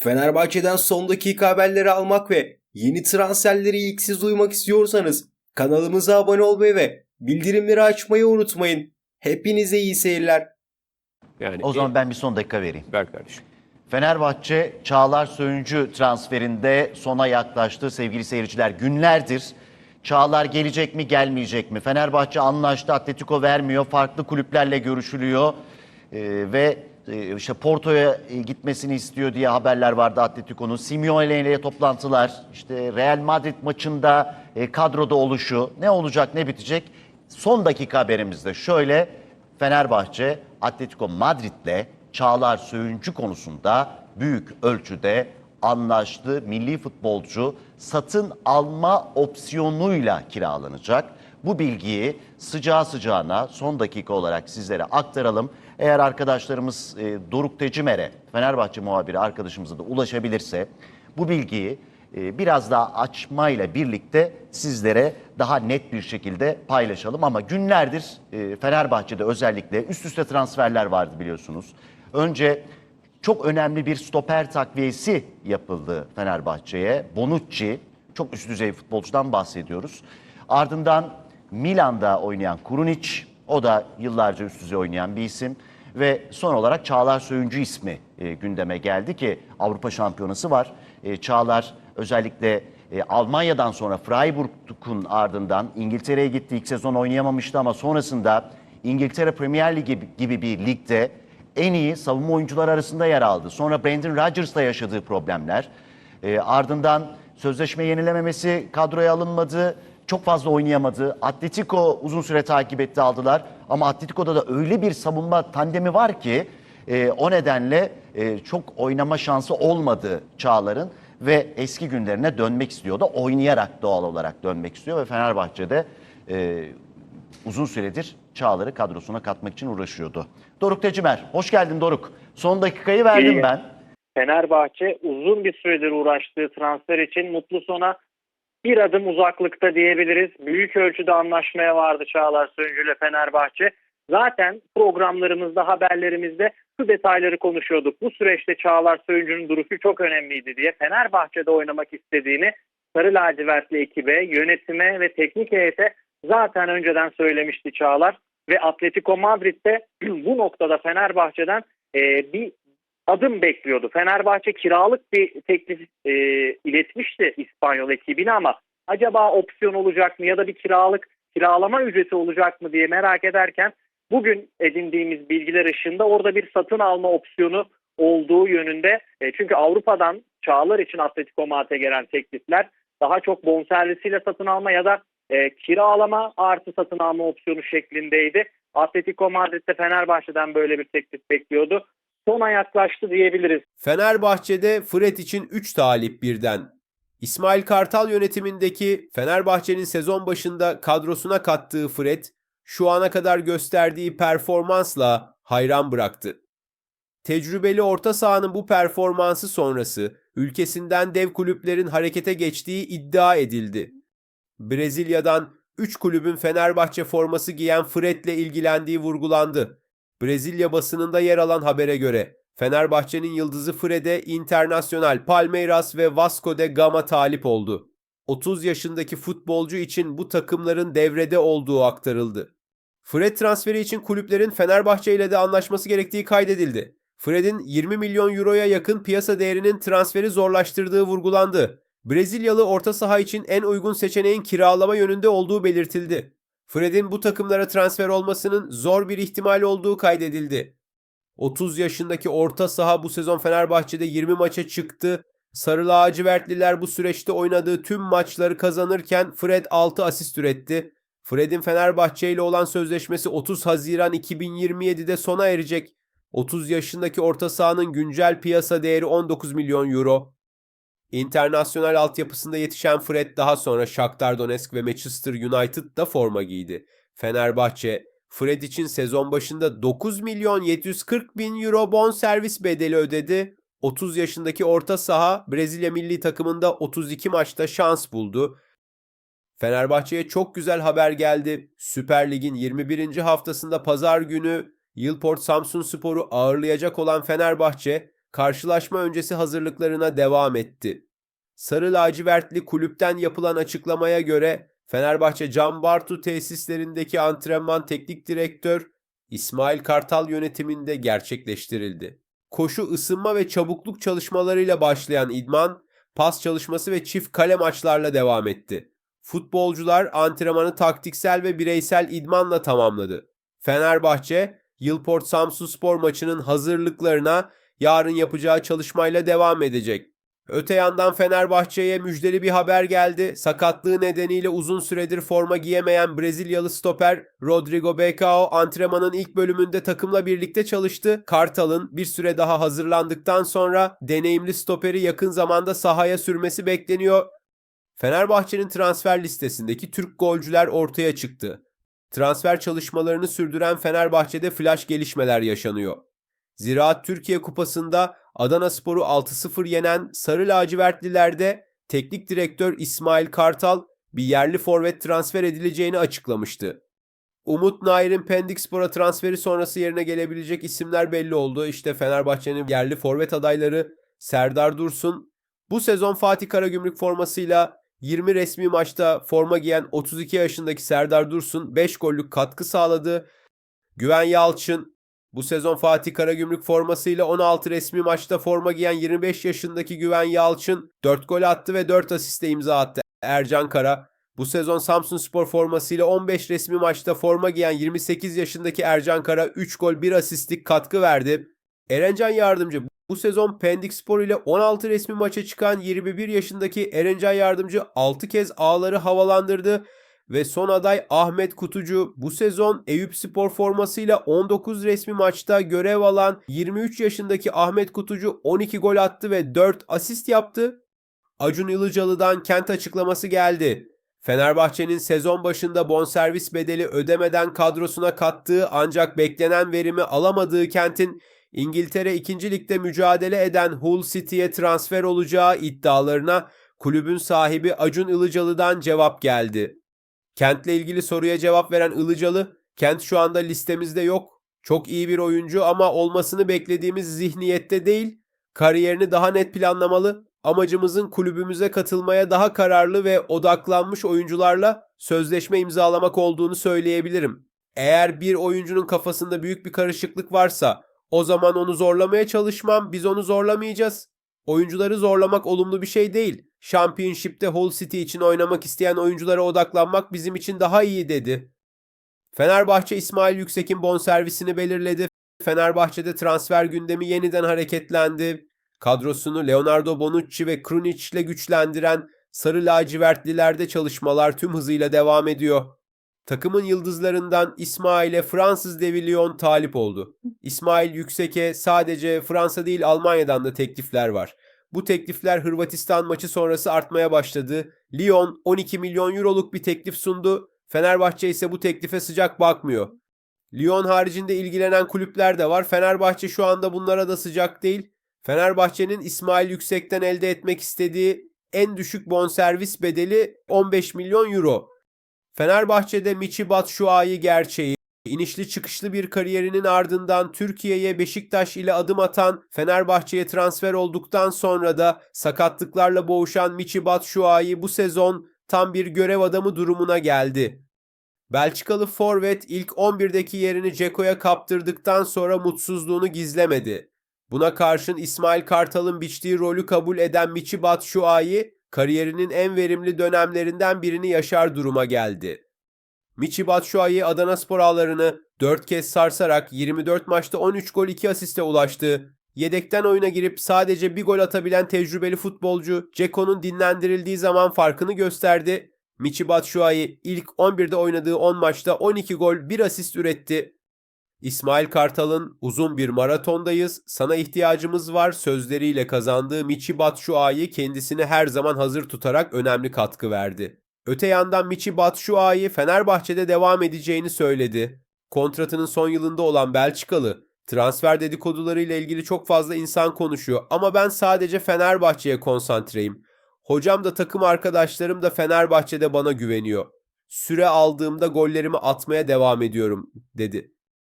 Fenerbahçe'den son dakika haberleri almak ve yeni transferleri ilk siz duymak istiyorsanız kanalımıza abone olmayı ve bildirimleri açmayı unutmayın. Hepinize iyi seyirler. Yani O zaman ben bir son dakika vereyim. ver kardeşim. Fenerbahçe Çağlar Söyüncü transferinde sona yaklaştı sevgili seyirciler. Günlerdir Çağlar gelecek mi gelmeyecek mi? Fenerbahçe anlaştı Atletico vermiyor. Farklı kulüplerle görüşülüyor. Ee, ve işte Porto'ya e, gitmesini istiyor diye haberler vardı Atletico'nun. Simeone ile toplantılar, işte Real Madrid maçında e, kadroda oluşu ne olacak ne bitecek? Son dakika haberimizde şöyle Fenerbahçe Atletico Madrid'le Çağlar Söyüncü konusunda büyük ölçüde anlaştı. Milli futbolcu satın alma opsiyonuyla kiralanacak. Bu bilgiyi sıcağı sıcağına son dakika olarak sizlere aktaralım. Eğer arkadaşlarımız e, Doruk Tecimer'e, Fenerbahçe muhabiri arkadaşımıza da ulaşabilirse bu bilgiyi e, biraz daha açmayla birlikte sizlere daha net bir şekilde paylaşalım. Ama günlerdir e, Fenerbahçe'de özellikle üst üste transferler vardı biliyorsunuz. Önce çok önemli bir stoper takviyesi yapıldı Fenerbahçe'ye. Bonucci, çok üst düzey futbolcudan bahsediyoruz. Ardından Milan'da oynayan Kurunic, o da yıllarca üst düzey oynayan bir isim. Ve son olarak Çağlar Söyüncü ismi e, gündeme geldi ki Avrupa Şampiyonası var. E, Çağlar özellikle e, Almanya'dan sonra Freiburg'un ardından İngiltere'ye gitti. İlk sezon oynayamamıştı ama sonrasında İngiltere Premier Ligi gibi bir ligde en iyi savunma oyuncular arasında yer aldı. Sonra Brandon Rodgers'la yaşadığı problemler. E, ardından sözleşme yenilememesi kadroya alınmadı. Çok fazla oynayamadı. Atletico uzun süre takip etti aldılar. Ama Atletico'da da öyle bir savunma tandemi var ki e, o nedenle e, çok oynama şansı olmadı Çağlar'ın ve eski günlerine dönmek istiyordu. Oynayarak doğal olarak dönmek istiyor ve Fenerbahçe'de e, uzun süredir Çağlar'ı kadrosuna katmak için uğraşıyordu. Doruk Tecimer, hoş geldin Doruk. Son dakikayı verdim İyi. ben. Fenerbahçe uzun bir süredir uğraştığı transfer için mutlu sona bir adım uzaklıkta diyebiliriz. Büyük ölçüde anlaşmaya vardı Çağlar Söncü ile Fenerbahçe. Zaten programlarımızda, haberlerimizde şu detayları konuşuyorduk. Bu süreçte Çağlar Söncü'nün duruşu çok önemliydi diye Fenerbahçe'de oynamak istediğini Sarı lacivertli ekibe, yönetime ve teknik heyete zaten önceden söylemişti Çağlar. Ve Atletico Madrid'de bu noktada Fenerbahçe'den e, bir adım bekliyordu. Fenerbahçe kiralık bir teklif e, iletmişti İspanyol ekibine ama acaba opsiyon olacak mı ya da bir kiralık kiralama ücreti olacak mı diye merak ederken bugün edindiğimiz bilgiler ışığında orada bir satın alma opsiyonu olduğu yönünde. E, çünkü Avrupa'dan Çağlar için Atletico Madrid'e gelen teklifler daha çok bonservisiyle satın alma ya da e, kiralama artı satın alma opsiyonu şeklindeydi. Atletico Madrid'de Fenerbahçe'den böyle bir teklif bekliyordu. Sona yaklaştı diyebiliriz. Fenerbahçe'de Fred için 3 talip birden. İsmail Kartal yönetimindeki Fenerbahçe'nin sezon başında kadrosuna kattığı Fred, şu ana kadar gösterdiği performansla hayran bıraktı. Tecrübeli orta sahanın bu performansı sonrası ülkesinden dev kulüplerin harekete geçtiği iddia edildi. Brezilya'dan 3 kulübün Fenerbahçe forması giyen Fred'le ilgilendiği vurgulandı. Brezilya basınında yer alan habere göre Fenerbahçe'nin yıldızı Fred'e Internacional, Palmeiras ve Vasco de Gama talip oldu. 30 yaşındaki futbolcu için bu takımların devrede olduğu aktarıldı. Fred transferi için kulüplerin Fenerbahçe ile de anlaşması gerektiği kaydedildi. Fred'in 20 milyon euroya yakın piyasa değerinin transferi zorlaştırdığı vurgulandı. Brezilyalı orta saha için en uygun seçeneğin kiralama yönünde olduğu belirtildi. Fred'in bu takımlara transfer olmasının zor bir ihtimal olduğu kaydedildi. 30 yaşındaki orta saha bu sezon Fenerbahçe'de 20 maça çıktı. Sarı lacivertliler bu süreçte oynadığı tüm maçları kazanırken Fred 6 asist üretti. Fred'in Fenerbahçe ile olan sözleşmesi 30 Haziran 2027'de sona erecek. 30 yaşındaki orta sahanın güncel piyasa değeri 19 milyon euro. İnternasyonel altyapısında yetişen Fred daha sonra Shakhtar Donetsk ve Manchester United'da forma giydi. Fenerbahçe, Fred için sezon başında 9 milyon 740 bin euro bon servis bedeli ödedi. 30 yaşındaki orta saha Brezilya milli takımında 32 maçta şans buldu. Fenerbahçe'ye çok güzel haber geldi. Süper Lig'in 21. haftasında pazar günü Yılport Samsun Spor'u ağırlayacak olan Fenerbahçe karşılaşma öncesi hazırlıklarına devam etti. Sarı lacivertli kulüpten yapılan açıklamaya göre Fenerbahçe Can Bartu tesislerindeki antrenman teknik direktör İsmail Kartal yönetiminde gerçekleştirildi. Koşu, ısınma ve çabukluk çalışmalarıyla başlayan idman, pas çalışması ve çift kale maçlarla devam etti. Futbolcular antrenmanı taktiksel ve bireysel idmanla tamamladı. Fenerbahçe, Yılport Samsunspor maçının hazırlıklarına yarın yapacağı çalışmayla devam edecek. Öte yandan Fenerbahçe'ye müjdeli bir haber geldi. Sakatlığı nedeniyle uzun süredir forma giyemeyen Brezilyalı stoper Rodrigo Becao antrenmanın ilk bölümünde takımla birlikte çalıştı. Kartal'ın bir süre daha hazırlandıktan sonra deneyimli stoperi yakın zamanda sahaya sürmesi bekleniyor. Fenerbahçe'nin transfer listesindeki Türk golcüler ortaya çıktı. Transfer çalışmalarını sürdüren Fenerbahçe'de flash gelişmeler yaşanıyor. Ziraat Türkiye Kupası'nda Adana Spor'u 6-0 yenen Sarı Lacivertlilerde teknik direktör İsmail Kartal bir yerli forvet transfer edileceğini açıklamıştı. Umut Nair'in Pendik Spor'a transferi sonrası yerine gelebilecek isimler belli oldu. İşte Fenerbahçe'nin yerli forvet adayları Serdar Dursun. Bu sezon Fatih Karagümrük formasıyla 20 resmi maçta forma giyen 32 yaşındaki Serdar Dursun 5 gollük katkı sağladı. Güven Yalçın bu sezon Fatih Karagümrük formasıyla 16 resmi maçta forma giyen 25 yaşındaki Güven Yalçın 4 gol attı ve 4 asiste imza attı. Ercan Kara bu sezon Samsun Spor formasıyla 15 resmi maçta forma giyen 28 yaşındaki Ercan Kara 3 gol 1 asistlik katkı verdi. Erencan Yardımcı bu sezon Pendik Spor ile 16 resmi maça çıkan 21 yaşındaki Erencan Yardımcı 6 kez ağları havalandırdı ve son aday Ahmet Kutucu bu sezon Eyüp Spor formasıyla 19 resmi maçta görev alan 23 yaşındaki Ahmet Kutucu 12 gol attı ve 4 asist yaptı. Acun Ilıcalı'dan kent açıklaması geldi. Fenerbahçe'nin sezon başında bonservis bedeli ödemeden kadrosuna kattığı ancak beklenen verimi alamadığı kentin İngiltere 2. Lig'de mücadele eden Hull City'ye transfer olacağı iddialarına kulübün sahibi Acun Ilıcalı'dan cevap geldi. Kent'le ilgili soruya cevap veren Ilıcalı, Kent şu anda listemizde yok. Çok iyi bir oyuncu ama olmasını beklediğimiz zihniyette değil. Kariyerini daha net planlamalı. Amacımızın kulübümüze katılmaya daha kararlı ve odaklanmış oyuncularla sözleşme imzalamak olduğunu söyleyebilirim. Eğer bir oyuncunun kafasında büyük bir karışıklık varsa o zaman onu zorlamaya çalışmam. Biz onu zorlamayacağız. Oyuncuları zorlamak olumlu bir şey değil. Championship'te Hull City için oynamak isteyen oyunculara odaklanmak bizim için daha iyi dedi. Fenerbahçe İsmail Yüksek'in bonservisini belirledi. Fenerbahçe'de transfer gündemi yeniden hareketlendi. Kadrosunu Leonardo Bonucci ve Krunic ile güçlendiren Sarı Lacivertlilerde çalışmalar tüm hızıyla devam ediyor. Takımın yıldızlarından İsmail'e Fransız devi Lyon talip oldu. İsmail Yüksek'e sadece Fransa değil Almanya'dan da teklifler var. Bu teklifler Hırvatistan maçı sonrası artmaya başladı. Lyon 12 milyon euroluk bir teklif sundu. Fenerbahçe ise bu teklife sıcak bakmıyor. Lyon haricinde ilgilenen kulüpler de var. Fenerbahçe şu anda bunlara da sıcak değil. Fenerbahçe'nin İsmail Yüksek'ten elde etmek istediği en düşük bonservis bedeli 15 milyon euro. Fenerbahçe'de Michi Batshuayi gerçeği. İnişli çıkışlı bir kariyerinin ardından Türkiye'ye Beşiktaş ile adım atan Fenerbahçe'ye transfer olduktan sonra da sakatlıklarla boğuşan Michi Batshuayi bu sezon tam bir görev adamı durumuna geldi. Belçikalı forvet ilk 11'deki yerini Ceko'ya kaptırdıktan sonra mutsuzluğunu gizlemedi. Buna karşın İsmail Kartal'ın biçtiği rolü kabul eden Michi Batshuayi kariyerinin en verimli dönemlerinden birini yaşar duruma geldi. Michi Batshuayi Adana Spor ağlarını 4 kez sarsarak 24 maçta 13 gol 2 asiste ulaştı. Yedekten oyuna girip sadece bir gol atabilen tecrübeli futbolcu Ceko'nun dinlendirildiği zaman farkını gösterdi. Michi Batshuayi ilk 11'de oynadığı 10 maçta 12 gol 1 asist üretti. İsmail Kartal'ın uzun bir maratondayız, sana ihtiyacımız var sözleriyle kazandığı Michi Batshuayi kendisini her zaman hazır tutarak önemli katkı verdi. Öte yandan Michi Batshuayi Fenerbahçe'de devam edeceğini söyledi. Kontratının son yılında olan Belçikalı, transfer dedikodularıyla ilgili çok fazla insan konuşuyor ama ben sadece Fenerbahçe'ye konsantreyim. Hocam da takım arkadaşlarım da Fenerbahçe'de bana güveniyor. Süre aldığımda gollerimi atmaya devam ediyorum, dedi.